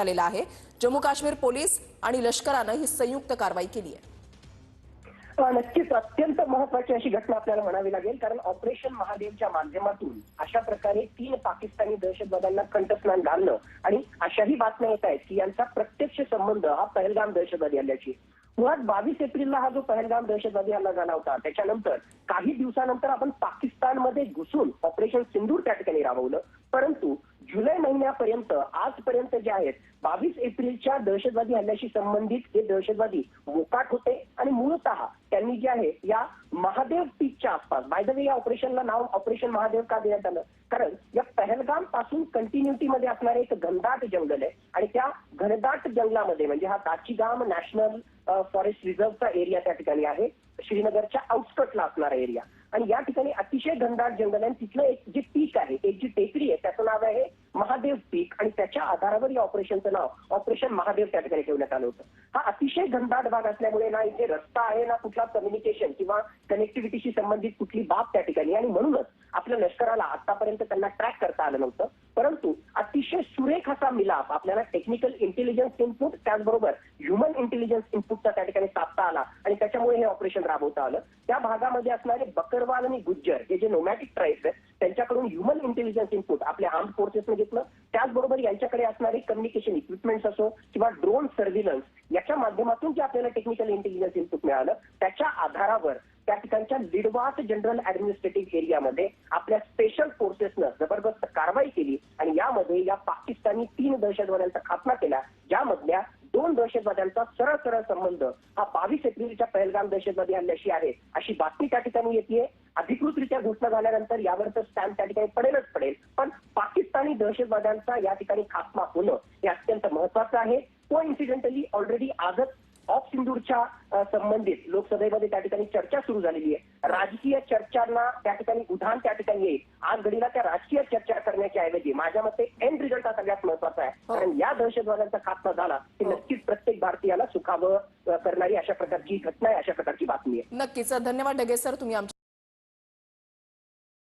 आलेला आहे. जम्मू काश्मीर पोलीस आणि लष्करानं ही संयुक्त कारवाई केली आहे. नक्कीच अत्यंत महत्वाची अशी घटना आपल्याला म्हणावी लागेल. कारण ऑपरेशन महादेवच्या माध्यमातून अशा प्रकारे तीन पाकिस्तानी दहशतवाद्यांना कंठस्नान घालणं आणि अशाही बातम्या येत आहेत की यांचा प्रत्यक्ष संबंध हा पहलगाम दहशतवादी हल्ल्याची. मुळात बावीस एप्रिलला हा जो पहलगाम दहशतवादी हल्ला झाला होता त्याच्यानंतर काही दिवसानंतर आपण पाकिस्तानमध्ये घुसून ऑपरेशन सिंदूर त्या ठिकाणी राबवलं. परंतु आतापर्यंत आजपर्यंत जे आहेत बावीस एप्रिलच्या दहशतवादी हल्ल्याशी संबंधित हे दहशतवादी मोकाट होते आणि मूळतः त्यांनी जे आहे या महादेव पीकच्या आसपास बाय द वे या ऑपरेशनला नाव ऑपरेशन महादेव का देण्यात आलं? कारण या पहलगामपासून कंटिन्युटी मध्ये असणारे एक घनदाट जंगल आहे आणि त्या घनदाट जंगलामध्ये म्हणजे हा दाचीगाम नॅशनल फॉरेस्ट रिझर्व्हचा एरिया त्या ठिकाणी आहे श्रीनगरच्या आउटस्कटला असणारा एरिया आणि या ठिकाणी अतिशय घनदाट जंगल आहे आणि तिथलं एक जे पीक आहे एक जी टेकडी आहे त्याचं नाव आहे महादेव पीक आणि त्याच्या आधारावर या ऑपरेशनचं नाव ऑपरेशन महादेव त्या ठिकाणी ठेवण्यात आलं होतं. हा अतिशय घनदाट भाग असल्यामुळे ना इथे रस्ता आहे ना कुठला कम्युनिकेशन किंवा कनेक्टिव्हिटीशी संबंधित कुठली बाब त्या ठिकाणी. आणि म्हणूनच आपल्या लष्कराला आतापर्यंत त्यांना ट्रॅक करता आलं नव्हतं. परंतु अतिशय सुरेख असा मिलाप आपल्याला टेक्निकल इंटेलिजन्स इनपुट त्याचबरोबर ह्युमन इंटेलिजन्स इनपुटचा त्या ठिकाणी साधता आला आणि त्याच्यामुळे हे ऑपरेशन राबवता आलं. त्या भागामध्ये असणारे बकरवाल आणि गुज्जर हे जे नोमॅटिक ट्राईब्स आहेत त्यांच्याकडून ह्युमन इंटेलिजन्स इनपुट आपल्या आर्म फोर्सेसने घेतलं. त्याचबरोबर यांच्याकडे असणारे कम्युनिकेशन इक्विपमेंट्स असो किंवा ड्रोन सर्व्हिलन्स याच्या माध्यमातून जे आपल्याला टेक्निकल इंटेलिजन्स इनपुट मिळालं त्याच्या आधारावर त्या ठिकाणच्या लिडवास जनरल ऍडमिनिस्ट्रेटिव्ह एरियामध्ये आपल्या स्पेशल फोर्सेसनं जबरदस्त कारवाई केली आणि यामध्ये या पाकिस्तानी तीन दहशतवाद्यांचा खात्मा केला ज्यामधल्या दोन दहशतवाद्यांचा सरळ सरळ संबंध हा बावीस एप्रिलच्या पहलगाम दहशतवादी हल्ल्याशी आहे अशी बातमी त्या ठिकाणी येते अधिकृतरित्या घोषणा झाल्यानंतर यावर तर स्टॅम्प त्या ठिकाणी पडेलच पडेल पण पाकिस्तानी दहशतवाद्यांचा या ठिकाणी खात्मा होणं हे अत्यंत महत्वाचं आहे. तो इन्सिडेंटली ऑलरेडी आजच ऑफ सिंदूरच्या अ, संबंधित लोकसभेमध्ये त्या ठिकाणी चर्चा सुरू झालेली आहे. राजकीय चर्चांना त्या ठिकाणी उधाण त्या ठिकाणी येईल. आज घडीला त्या राजकीय चर्चा करण्याच्या ऐवजी माझ्या मते एंड रिझल्ट हा सगळ्यात महत्त्वाचा आहे. हो. कारण या दहशतवाद्यांचा खात्मा झाला की हो. नक्कीच प्रत्येक भारतीयाला सुखावं करणारी अशा प्रकारची घटना आहे अशा प्रकारची बातमी आहे. नक्कीच. धन्यवाद डगे सर तुम्ही आमच्या